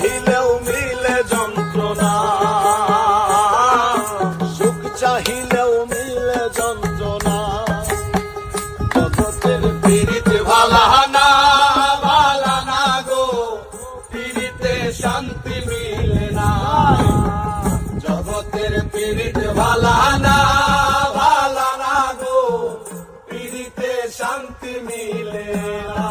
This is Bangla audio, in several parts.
চাহিলেও মিলে যন্ত্রণা। সুখ চাহিলেও মিলে যন্ত্রণা। জগতের পীড়িত ভালা না ভালা না গো। পীড়িতে শান্তি মিলে না। জগতের পীড়িত ভালা না ভালা না গো। পীড়িতে শান্তি মিলে না।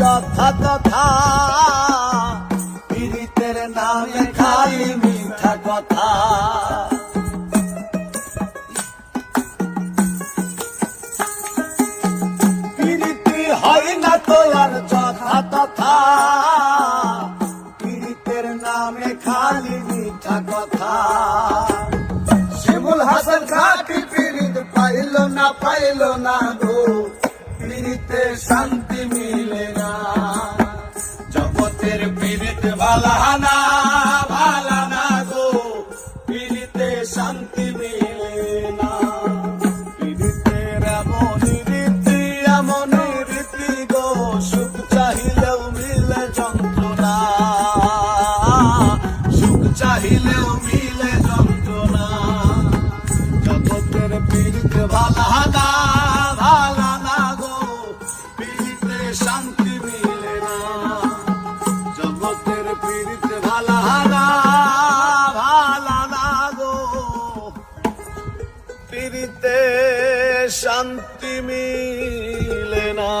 যথা তথা পীড়িতের নামে খালি মিঠা কথা। পীড়িতি হয় না তো আর যথা কথা। না, পাইল না পীড়িত ভালা না ভালা না গো, পীড়িতে শান্তি মিলে না। পীড়িতের এমন রীতি এমন রীতি গো, সুখ চাহিলেও মিলে যন্ত্রণা। সুখ চাহিলেও মিলে যন্ত্রণা। জগতের পীড়িত ভালা শান্তি মিলে না।